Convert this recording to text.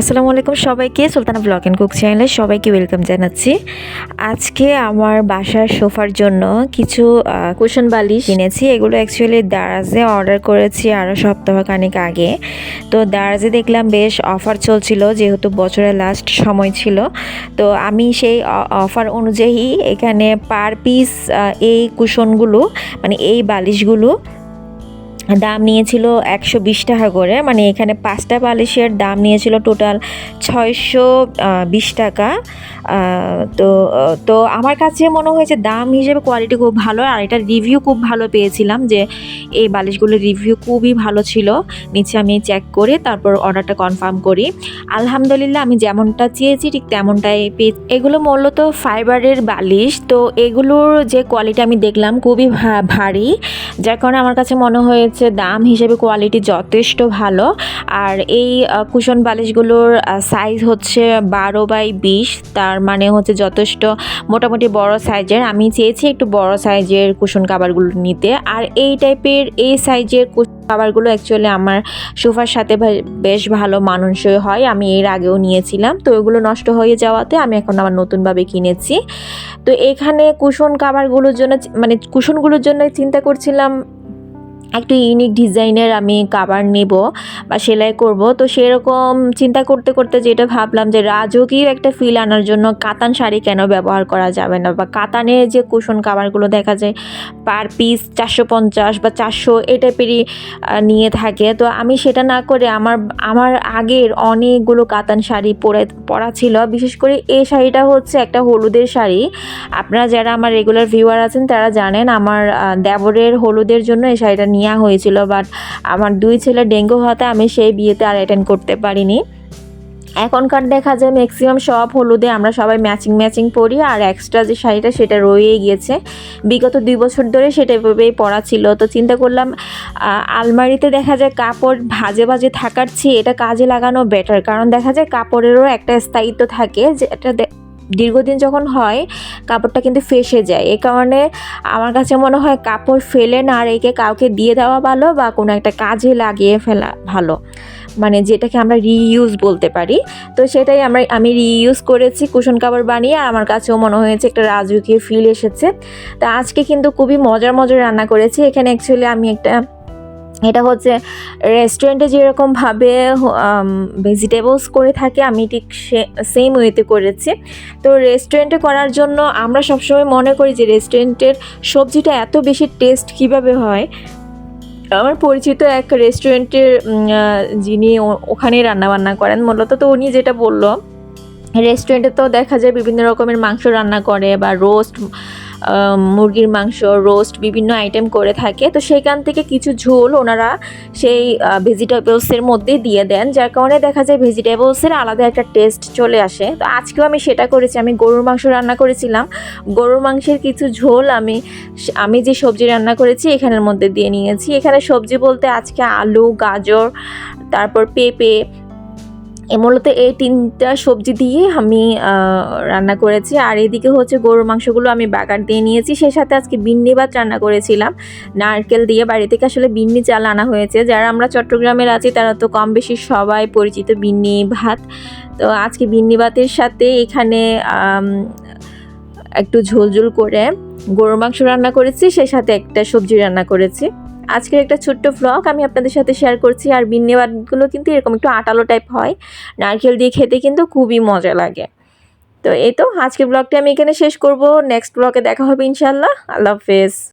আসসালামু আলাইকুম সবাইকে সুলতানা ব্লগ অ্যান্ড কুক চ্যানেলে সবাইকে ওয়েলকাম জানাচ্ছি। আজকে আমার বাসার সোফার জন্য কিছু কুশন বালিশ। কিনেছি। এগুলো অ্যাকচুয়ালি দারাজে অর্ডার করেছি আরও সপ্তাহখানেক আগে। তো দারাজে দেখলাম বেশ অফার চলছিল যেহেতু বছরের লাস্ট সময় ছিল। তো আমি সেই অফার অনুযায়ী এখানে পার পিস এই কুশনগুলো মানে এই বালিশগুলো দাম নিয়েছিল একশো বিশ টাকা করে মানে এখানে পাঁচটা বালিশের দাম নিয়েছিল টোটাল ছয়শো বিশ টাকা। তো তো আমার কাছে মনে হয়েছে দাম হিসেবে কোয়ালিটি খুব ভালো, আর এটার রিভিউ খুব ভালো পেয়েছিলাম যে এই বালিশগুলোর রিভিউ খুবই ভালো ছিল। নিচে আমি চেক করে তারপর অর্ডারটা কনফার্ম করি। আলহামদুলিল্লাহ আমি যেমনটা চেয়েছি ঠিক তেমনটাই পেয়ে এগুলো মূলত ফাইবারের বালিশ, তো এগুলোর যে কোয়ালিটি আমি দেখলাম খুবই ভারী। যার কারণে আমার কাছে মনে হয়েছে হচ্ছে দাম হিসেবে কোয়ালিটি যথেষ্ট ভালো। আর এই কুশন বালিশগুলোর সাইজ হচ্ছে বারো বাই বিশ, তার মানে হচ্ছে যথেষ্ট মোটামুটি বড় সাইজের আমি চেয়েছি একটু বড় সাইজের কুশন কাবারগুলো নিতে। আর এই টাইপের এই সাইজের খাবারগুলো অ্যাকচুয়ালি আমার সোফার সাথে বেশ ভালো মানানসই হয়। আমি এর আগেও নিয়েছিলাম। তো ওগুলো নষ্ট হয়ে যাওয়াতে আমি এখন আবার নতুনভাবে কিনেছি। তো এখানে কুশন কাবারগুলোর জন্য মানে কুশনগুলোর জন্য চিন্তা করছিলাম একটু ইউনিক ডিজাইনের আমি কাবার নেব বা সেলাই করব। তো সেরকম চিন্তা করতে করতে যেটা ভাবলাম যে রাজকীয় একটা ফিল আনার জন্য কাতান শাড়ি কেন ব্যবহার করা যাবে না? বা কাতানের যে কুশন কাবারগুলো দেখা যায় পার পিস চারশো পঞ্চাশ বা চারশো এই টাইপেরই নিয়ে থাকে। তো আমি সেটা না করে আমার আমার আগের অনেকগুলো কাতান শাড়ি পরে, পরা ছিল। বিশেষ করে এই শাড়িটা হচ্ছে একটা হলুদের শাড়ি। আপনারা যারা আমার রেগুলার ভিউয়ার আছেন, তারা জানেন আমার দেবরের হলুদের জন্য এই শাড়িটা নিয়ে নেওয়া হয়েছিল বাট আমার দুই ছেলে ডেঙ্গু হওয়াতে আমি সেই বিয়েতে আর অ্যাটেন্ড করতে পারিনি। এখনকার দেখা যায় ম্যাক্সিমাম সব হলুদে আমরা সবাই ম্যাচিং ম্যাচিং পরি, আর এক্সট্রা যে শাড়িটা সেটা রয়েই গিয়েছে। বিগত দুই বছর ধরে সেটা এভাবেই পরা ছিল। তো চিন্তা করলাম আলমারিতে দেখা যায় কাপড় ভাজে ভাজে থাকার চেয়ে এটা কাজে লাগানো বেটার কারণ দেখা যায় কাপড়েরও একটা স্থায়িত্ব থাকে, যেটা দীর্ঘদিন যখন হয়, কাপড়টা কিন্তু ফেসে যায়। এ কারণে আমার কাছে মনে হয় কাপড় ফেলে না রেখে কাউকে দিয়ে দেওয়া ভালো বা কোনো একটা কাজে লাগিয়ে ফেলা ভালো। মানে যেটাকে আমরা রিইউজ বলতে পারি। তো সেটাই আমরা, আমি রিইউজ করেছি, কুশন কাপড় বানিয়ে। আমার কাছেও মনে হয়েছে একটা রাজকীয় ফিল এসেছে। তা আজকে কিন্তু খুবই মজার মজার রান্না করেছি। এখানে অ্যাকচুয়ালি আমি একটা এটা হচ্ছে রেস্টুরেন্টে যেরকমভাবে ভেজিটেবলস করে থাকে, আমি ঠিক সেম ওয়েতে করেছি। তো রেস্টুরেন্টে করার জন্য আমরা সবসময় মনে করি যে রেস্টুরেন্টের সবজিটা এত বেশি টেস্ট কীভাবে হয়? আমার পরিচিত এক রেস্টুরেন্টের যিনি ওখানেই রান্নাবান্না করেন মূলত। তো উনি যেটা বলল রেস্টুরেন্টে তো দেখা যায় বিভিন্ন রকমের মাংস রান্না করে বা রোস্ট মুরগির মাংস রোস্ট বিভিন্ন আইটেম করে থাকে। তো সেখান থেকে কিছু ঝোল ওনারা সেই ভেজিটেবলসের মধ্যে দিয়ে দেন, যার কারণে দেখা যায় ভেজিটেবলসের আলাদা একটা টেস্ট চলে আসে। তো আজকেও আমি সেটা করেছি, আমি গরুর মাংস রান্না করেছিলাম। গরুর মাংসের কিছু ঝোল আমি আমি যে সবজি রান্না করেছি, এখানের মধ্যে দিয়ে নিয়েছি। এখানে সবজি বলতে আজকে আলু, গাজর, তারপর পেঁপে মূলত এই তিনটা সবজি দিয়ে আমি রান্না করেছি। আর এদিকে হচ্ছে গরুর মাংসগুলো আমি বাগার দিয়ে নিয়েছি। সেই সাথে আজকে বিন্নি ভাত রান্না করেছিলাম। নারকেল দিয়ে বাড়ি থেকে আসলে বিন্নি চাল আনা হয়েছে। যারা আমরা চট্টগ্রামের আছি, তারা তো কম বেশি সবাই পরিচিত বিন্নি ভাত। তো আজকে বিন্নি ভাতের সাথে এখানে একটু ঝোল করে গরুর মাংস রান্না করেছি। সেই সাথে একটা সবজি রান্না করেছি। আজকের একটা ছোট্ট ফ্লগ আমি আপনাদের সাথে শেয়ার করছি। আর বিন্নেবাদগুলো কিন্তু এরকম একটু আটালো টাইপ হয়। নারকেল দিয়ে খেতে কিন্তু খুবই মজা লাগে। তো এই তো, আজকের ব্লগটা আমি এখানে শেষ করব। নেক্সট ব্লগে দেখা হবে ইনশাল্লাহ আল্লাহ হাফেজ।